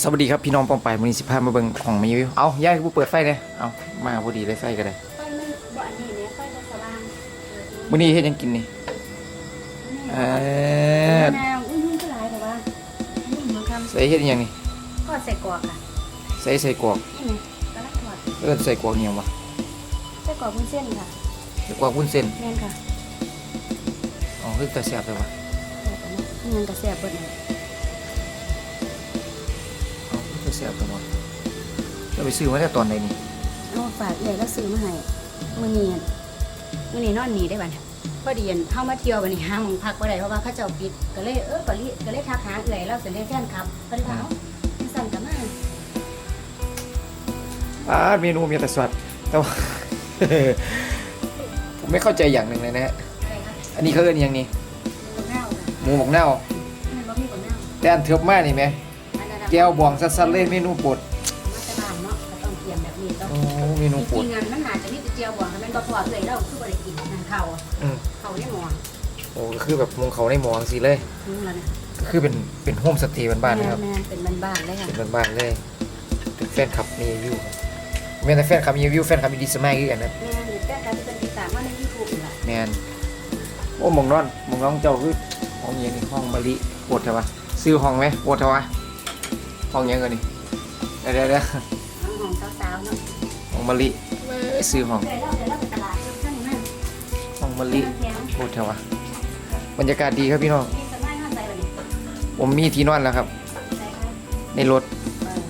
สวัสดีครับพี่น้องปองไปมือนี้สิพามาเบิ่งของมีวิวเอาย่ายผู้เปิดไฟเลยเอามาพอดีเลยไฟก็ได้ไฟมันบ่อันนี้เนี่ยไฟมันสว่างมื้อนี้เฮ็ดหยังกินนี่เอเออแนวอุ้ยมันก็หลายแต่ว่าอันนี้มันทใส่เฮ็ดหยังนี่ำก็ใส่กรอกค่ะใส่ใส่กรอกนี่ไงกระลักทอดเอิ้นใส่กรอกอิหยังวะใส่กรอกวุ้นเส้นค่ะใส่กรอกวุ้นเส้นแม่นค่ะอ๋อคือแต่แซ่บเลยวะแล้วก็นี่มันกระเสียบเบิดเลย อ๋อคือแต่แซ่บเลยวะจะไปซื้อมาแต่ตอนไหนนี่เอาฝากเลยแล้วซื้อมาให้มื้อนี้อั่นมื้อนี้นอนหนีได้บัดเนี่ยพอดีอั่นเฮามาเที่ยวบัดนี้หาหมองพักบ่ได้เพราะว่าเขาเจ้าปิดก็เลยเออก็เลยก็เลยทักหาเอื้อยแล้วเสร็จเลยแฟนคลับก็เลยว่าเอ้าจังสั่นก็มาอ่าเมนูมีแต่สวัสดแต่ว่า ผมไม่เข้าใจอย่างหนึ่งเลยนะฮะอะไรคะอันนี้เขาเอิ้นอิหยังนี่บักนาวค่ะหมูหมกเน่า มันบ่มีบักนาว แต่อันเทิบมากนี่ไหมอันนั้นน่ะ แก้วบองซัดๆเลยเมนูโปรดมาแต่บ้านเนาะก็ต้องเตรียมแบบนี้ต้องโอ้เมนูจโปรดริงๆงานมันน่าจะมีแต่เจียวบวงแต่มันบ่พอเลยเราคือบ่ได้กินนั่นข้าวอะอืมข้าวยังหมอโอ้ก็คือแบบมงเขาในหมองสิเลยนี่แล้วนะก็คือเป็นเป็นโฮมสเตย์บ้านๆนะครับแม่นๆเป็นบ้านๆเลยค่ะเป็นบ้านๆเลยเป็นแฟนคลับมีวิวแม่นแต่แฟนคลับมีวิวแฟนคลับมีดีสมัยคือกันนะ แม่นี่แต่การที่เป็นติดตามมาใน YouTube นี่ล่ะแมนโอ้หมองนอนหมองน้องเจ้าคือห้องเย็นนี่ห้องมะลิปวดเถอะวะซื้อห้องไหมปวดเถอะวะ ห้องยังไงนี่เดี๋ยวเดี๋ยวเดี๋ยวห้องของสาวๆเนาะห้องมะลิเว้ยซื้อห้องเดี๋ยวเราเดี๋ยวเราไปตลาดซื้อข้างนั้นห้องมะลิแพงปวดเถอะวะบรรยากาศดีครับพี่น้องนี่สมัยเฮาใส่บัดนี้ผมมีที่นอนแล้วครับใส่ค่ะในรถเออ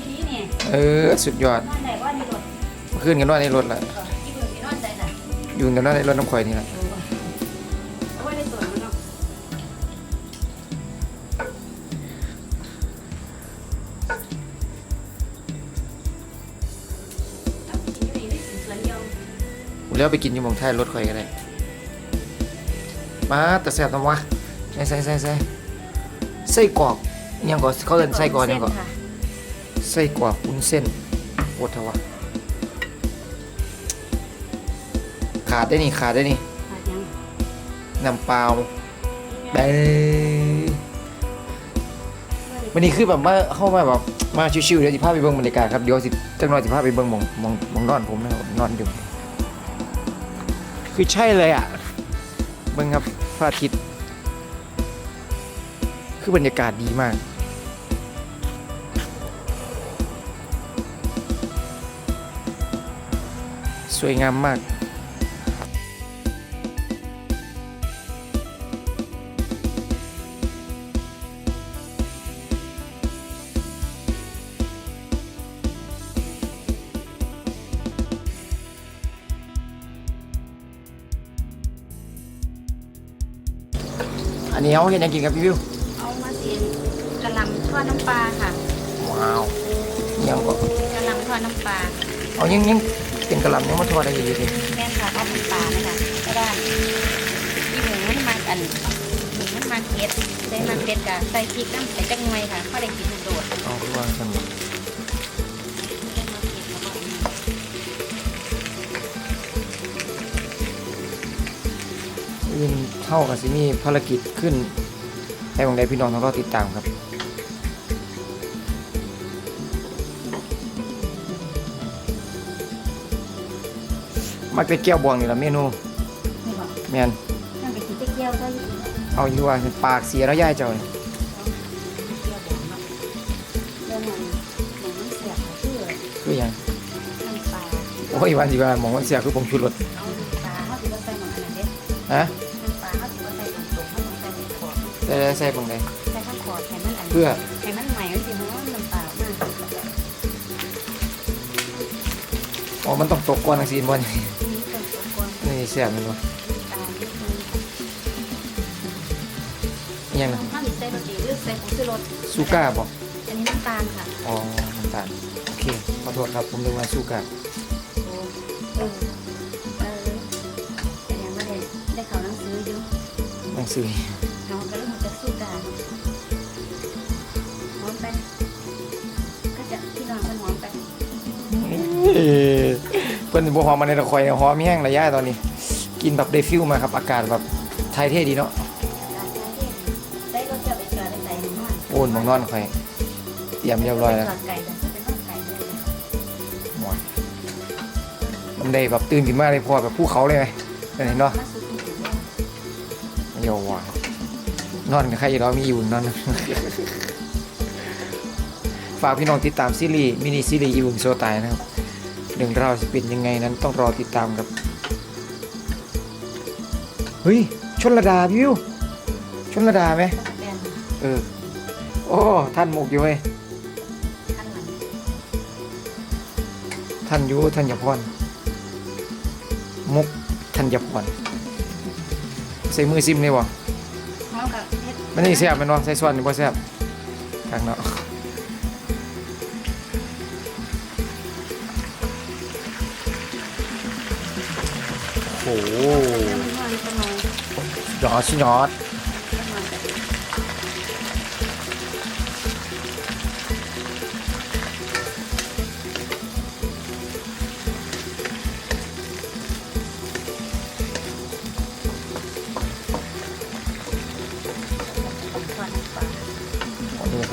ทีนี้นี่เออสุดยอดนอนได้บ่มีรถเมื่อคืนกันนอนในรถแหละเออที่เพิ่นสินอนใส่ค่ะ อยู่กันนอนในรถน้ำข่อยนี่แหละเอ แล้วไปกินอยู่หมองท้ายรถข่อยก็ได้มาแต่แซ่บทำวะใส่ใส่ใส่ใส่ไส้กรอกอิหยังก่อนเขาเอิ้นไส้กรอกอิหยังก่อนค่ะไส้กรอกวุ้นเส้นโอทวะขาดได้นี่ขาดได้นี่ขาดยังน้ำเปล่าเบ้วันนี้คือแบบมาเข้ามาแบบมาชิวๆเดี๋ยวสิพาไปเบิ่งบรรยากาศครับเดี๋ยวสิจังหน่อยสิพาไปเบิ่งหมองหมองหมองนอนผมนะครับนอนอยู่ คือใช่เลยอะเบิ่งครับพระอาทิตย์คือบรรยากาศดีมากสวยงามมาก นนี้เขาเห็นยังกินกับพี่วิวเอามาเสียนกะหล่ำทอดน้ำปลาค่ะว้าวยังก็กะหล่ำทอดน้ำปลาเอายังยังเป็นกระหลำยังมาทอดได้อยู่ดีแม่นค่ะทอดน้ำปลาเลยค่ะก็ได้ที่หมูมันมันอันหมูมันมันเผ็ดใส่มันเผ็ดกับใส่พริกน้ำใส่จังหน่อยค่ะพอได้กินโดดเอาคือว่าสนุกยิน เท่ากับสิมีภารกิจขึ้นให้บางใดพี่น้องต้องรอติดตามครับมักจะเกี่ยวบวงนี่ละเมนูนี่บอกแมนนั่นไปกินเจ๊เกียวก็อยู่เอาอยู่ว่าปากเสียแล้วย่ายเจ้านี่เกียวบอกเนาะเรื่องนั้นหมูมันเสียบค่ะชื่อคือหยังน้ำปลาโอ้ยวันที่ว่าหมองมันเสียคือผงชูรสเอาน้ำปลาเขาถือว่าใส่หมดอันนั้นเด้ฮะ ขวดใส่ใส่ผงใดใส่ข้าวขอดให้มันอันเพื่อให้มันใหม่ไว้สิเพราะว่าน้ำเปล่ามากอ๋อมันต้องตกก่อนจังซี่บ่นี่นี่เป็นตัวกวนนี่เสียมันบ่ตาลนิดนึงอิหยังน่ะข้าวหนีใส่บะหมี่หรือใส่ผงชูรสซูก้าบ่อันนี้น้ำตาลค่ะอ๋อน้ำตาลโอเคขอโทษครับผมนึกว่าซูก้าโอ้เออเออแต่ยังไม่ได้ได้เขาหนังสืออยู่หนังสือ น้องก็เลยมันจะสู้กันหอมไป ก็จะพี่น้องกันหอมไปเอ้ยเพิ่อนบ่หอมมาในตะคอยหอมแห้งระยะตอนนี้ กินแบบได้ฟิลมาครับอากาศแบบไทยเท่ดีเนาะได้รสจะไปเจอได้ใส่หม้อโอนหมองนอนข่อยเตรียมเรียบร้อยแล้วไก่แต่เป็นไก่เลยมดมันได้แบบตื่นขึ้นมาเลยพอแบบภูเขาเลยไหมเป็นไงเนาะมาซื้อกินอยู่ด้วยโยว่า นอนกับใครเรามีอยู่นอนฝากพี่น้องติดตามซีรีส์มินิซีรีส์อีวงโซตายนะครับเรื่องราวจะเป็นยังไงนั้นต้องรอติดตามครับเฮ้ยชนระดาวิวชนระดาไหมแบนเออโอ้ท่านหมกอยู่เว้ยขั้นหลังท่านอยูท่านยพรมกท่านยพรใส่มือซิมเลยวะเฮากับเฮ็ด มันนี่แซ่บแมันวะใส่ส่วนนี่บ่แซ่บทางเนาะโอ้โหแล้วมันนอนก็นอนยอดชิยอด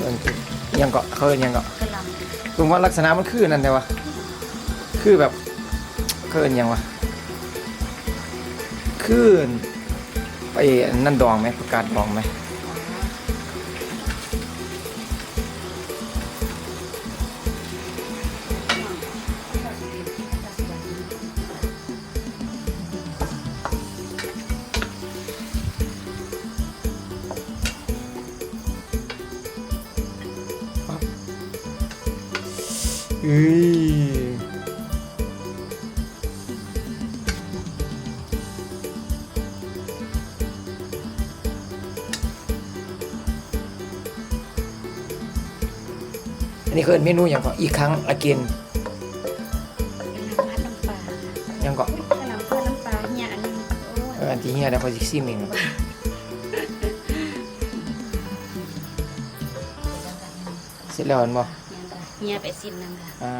อันนี้เขาเอิ้นยังเกาะเขาเอิ้นยังเกาะกระหลตรงว่าลักษณะมันคือนั่นแต่ว่าคือแบบเขาเอิ้นยังวะคือไปนั่นดองไหมประกาศดองไหม อ้ยอันนี้คือเมนูอย่างก่อนอีกครั้งอากินเป็นน้ำพัดน้ำปลายังก่อนกระหลำพัดน้ำปลาเนี่ยอันนี้โอ้ยเอออันที่เฮียแล้วพอสิซิมเองเสร็จแล้วอันบ่ เฮียไปซิมนั่นค่ะอ่า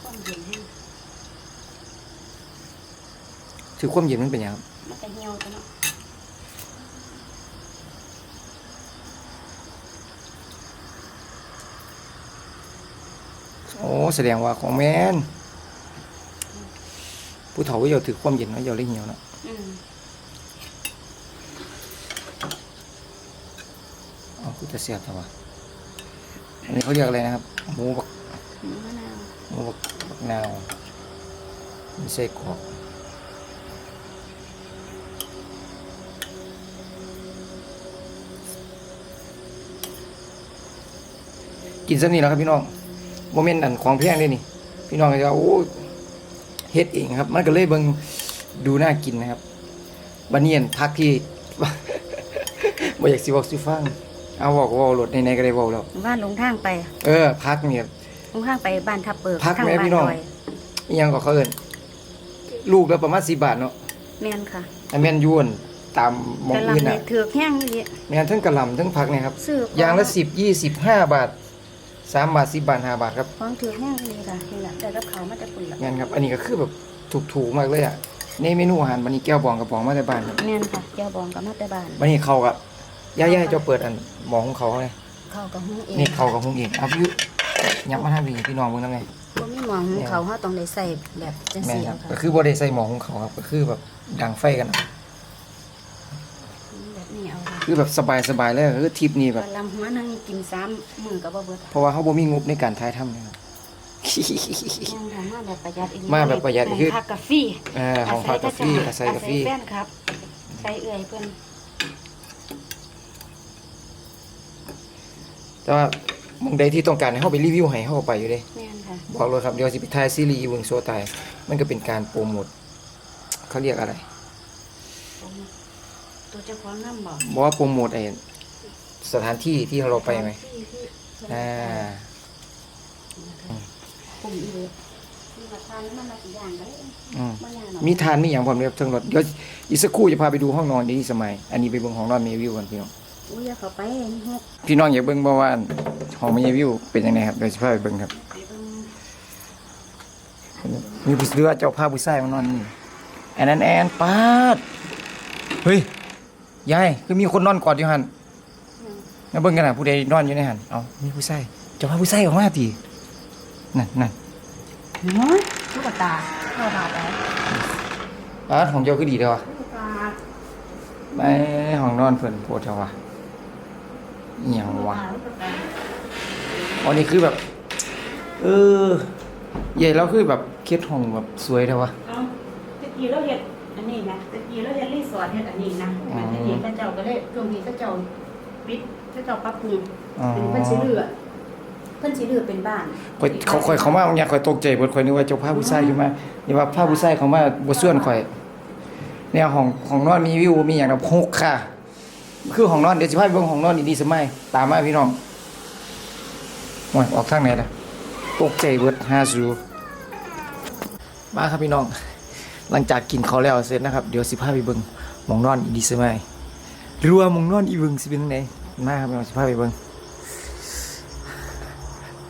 ความเย็นให้ถือความเย็นมันเป็นหยังครับมันจะเหี่ยวกันเนาะโอ้แสดงว่าของแม่นผู้เฒ่าเยาถือความเย็นเนาะเยาเลยเหี่ยวเนาะอืมอ๋อกูจะเสียบแต่ว่า อันนี้เขาเรียกอะไรนะครับ หมูบักหมูมะนาวหมูบักบักนาวมีไส้กรอกกินซะนี่แล้วครับพี่น้องโมเมนต์อันของแพงเลยนี่ พี่น้องก็จะโอ้เฮ็ดเองครับ มันก็เลยเบิงดูน่ากินนะครับบันเนียนพักที่บ่อยากสิบอกสิฟัง เอาบอกก็เว้ารถในๆก็ได้เว้าแล้ว บ้านลงทางไปเออพักเนี่ยลงทางไปบ้านทับเบิกพักทางแม่บ้าพี่นน้อง ดอยอิหยังก็เขาเอิ้นลูกละประมาณ10บาทเนาะแม่นค่ะอันแม่นยวนตามหมองกระหอื่นลำเนี่น่ะยถือกแห้งนี่แม่นทั้งกะหล่ำทั้งผักเนี่ยครับซื้อขอย่างละ10 20 5บาท3บาท10บาท5บาทครับของถือกแห้งนี่ค่ะนี่แหละแต่กับเขาวมาจะปุ่นละแม่นครับ อันนี้ก็คือแบบถูกๆมากเลยอะในเมนูอาหารวันนี้แก้วบองกระป๋องมาแต่บ้านครับแม่นค่ะเจ้าบองกับมาแต่บ้านวันนี้เขากับ ย่าๆเจะเปิดอันหมองของเขาเลยเข้ากับหุงเองนี่เขากับหุงเองเอาพี่ยับมาทางนี้พี่น้องเบิ่งนำไงบ่มีหมองหุงเขาวเฮาต้องได้ใส่แบบจังแม่นซี่ครัเอาบค่ะก็คือบ่ได้ใส่หมองของเขาครับก็คือแบบดังไฟกันอะแบบนี้เอาค่ะคือแบบสบายๆเลยคือทริปนี้กแบบระหลำหัวนึงกินซ้ำมื้อก็บ่เบิดเพราะว่าเขาบ่มีงบในการถ่ายทำนะครับยังทำมาแบบประหยัดอีกมาแบบประหยัดคือพักกาแฟเออของพักกาแฟอาศัยกาแฟแฟนครับใส่เอื่อยเพิ่น แต่ว่าหมองใดที่ต้องการให้เขาไปรีวิวให้เขาก็ไปอยู่เด้แม่นค่ะบอกเลยครับเดี๋ยวสิไปถ่ายซีรีส์เวิงโซตายมันก็เป็นการโปรโมทเขาเรียกอะไรตัวเจ้าของน้ำบอกบอกว่าโปรโมทไอ้สถานที่ที่เราไปไหมอ่าปุ่มอีเลยมีมาทานน้ำมันมากี่อย่างเลยอืมบ่อย่างหรอกมีทานมีอย่างพร้อมเลยครับทั้งรถเดี๋ยวอีกสักครู่จะพาไปดูห้องนอนเดี๋ยวนี้สมัย อันนี้ไปเบิ่งห้องนอนเมวิวกันพี่น้อง อุ้ยอย่าเข้าไปนี่ฮกพี่น้องอยากเบิ่งบ่ว่าห้องเมวิวเป็นยังไงครับเดี๋ยวจะพาไปเบิ่งครับไปเบิ่งมีผู้เสือเจ้าภาพผู้ชายมานอนนี่แอนแอนแอนปาดเฮ้ยยายคือมีคนนอนกอดอยู่หันแล้วเบิ่งกันนะผู้ใดนอนอยู่ในหันเอามีผู้ใส่เจ้าพาผู้ใส่ออกมาตีนั่นนั่นน้อยลูกตาเข้าบาดแล้วอ่าของเจ้าคือดีเด้อวะลูกตาไปห้องนอนเพิ่นโพดเจ้าวะ อหยังวะลูกตาอันนี้คือแบบ เออ ใหญ่แล้วคือแบบเคสห้องแบบสวยเด้อวะเอาตะกี้เราเฮ็ดอันนี้นะตะกี้เราเฮ็ดรีสอร์ทเฮ็ดอันนี้นะอ๋อตะกี้พระเจ้าก็เลยตรงนี้พระเจ้าปิดพระเจ้าปรับปรุงอ๋อเป็นเพิ่นสิเลือเพิ่นสิเลือเป็นบ้านข่อยเขาข่อยเขามาบางอย่างข่อยตกใจเบิดข่อยนึกว่าเจ้าพาผู้ชายอยู่มานี่ว่าพาผู้ชายเขามาบ่ส่วนข่อยแนวห้องห้องนอนมีวิวมีหยังแบบฮกค่ะ คือห้องนอนเดี๋ยวสิพาไปเบิ่งห้องนอนดีๆสมัยตามมาพี่น้องโอ้ยออกทางไหนล่ะตกใจเบิดหาสูมาครับพี่น้อง หลังจากกินข้าวแล้วเสร็จนะครับ เดี๋ยวสิพาไปเบิ่งหมองนอนดีสมัยรือว่าหมองนอนอีเบิ่งสิเป็นจังไดมาครับพี่น้องสิพาไปเบิ่ง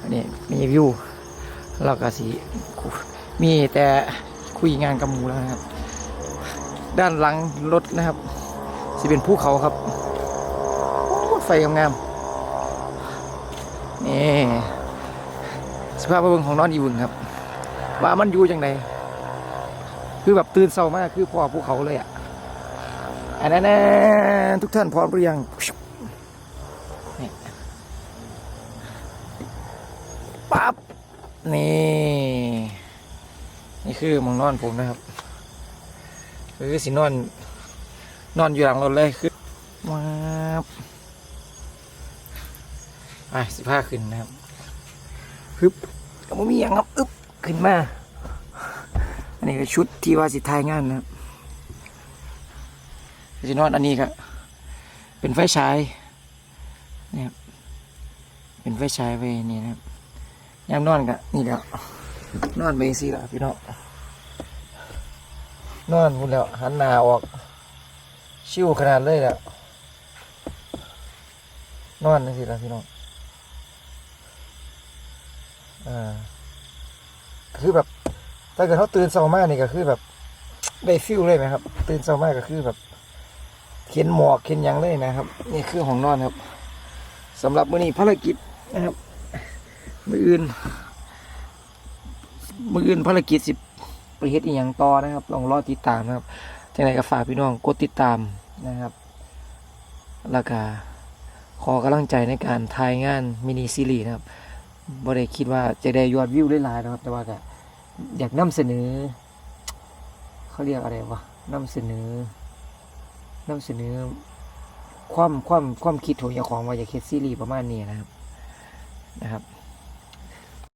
อันนี้มีวิวเราก็สีมีแต่คุยงานกับหมูแล้วนะครับ ด้านหลังรถนะครับ สิเป็นภูเขาครับไฟงามๆนี่สภาพเบิงของนอนอีวึงครับ ว่ามันอยู่จังไดคือแบบตื่นเศร้ามากคือพ่อภูเขาเลยอะอันนั้นทุกท่านพร้อมหรือยังปั๊บนี่ นี่คือมองนอนผมนะครับ คือสินอน นอนอยู่หลังรถเลยคือว้าบไปสิผ้าขึ้นนะครับฮึบก็ไม่มีอย่างครับอึ๊บขึ้นมา อันนี้ก็ชุดที่ว่าสิทายงานนะครับสินอนอันนี้ก็เป็นไฟฉายนี่ครับเป็นไฟฉายไว้นี่นะครับยามนอนกะนี่แหละนอนไปสิละพี่น้องนอนพูดแล้วหันหน้าออก ชิวขนาดเลยแหละนอนนี่สิละพี่น้องอ่าคือแบบถ้าเกิดเขาตื่นเช้ามากนี่ก็คือแบบ ได้ฟิลเลยไหมครับ ตื่นเช้ามากก็คือแบบเข็นหมอกเข็นยังเลยนะครับ นี่คือห้องนอนครับสำหรับมื้อนี้ภารกิจนะครับ มืออื่น มืออื่นภารกิจสิไปเฮ็ดอีหยังต่อนะครับลองรอติดตามนะครับ จังไดก็ฝากพี่น้องกดติดตามนะครับแล้วก็ขอกำลังใจในการถ่ายงานมินิซีรีส์นะครับบ่ได้คิดว่าจะได้ยอดวิวได้หลายนะครับ แต่ว่าก็อยากนำเสนอ เขาเรียกอะไรวะนำเสนอนำเสนอ ความความความคิดของเจ้าของว่าอยากเฮ็ดซีรีส์ประมาณนี้นะครับนะครับ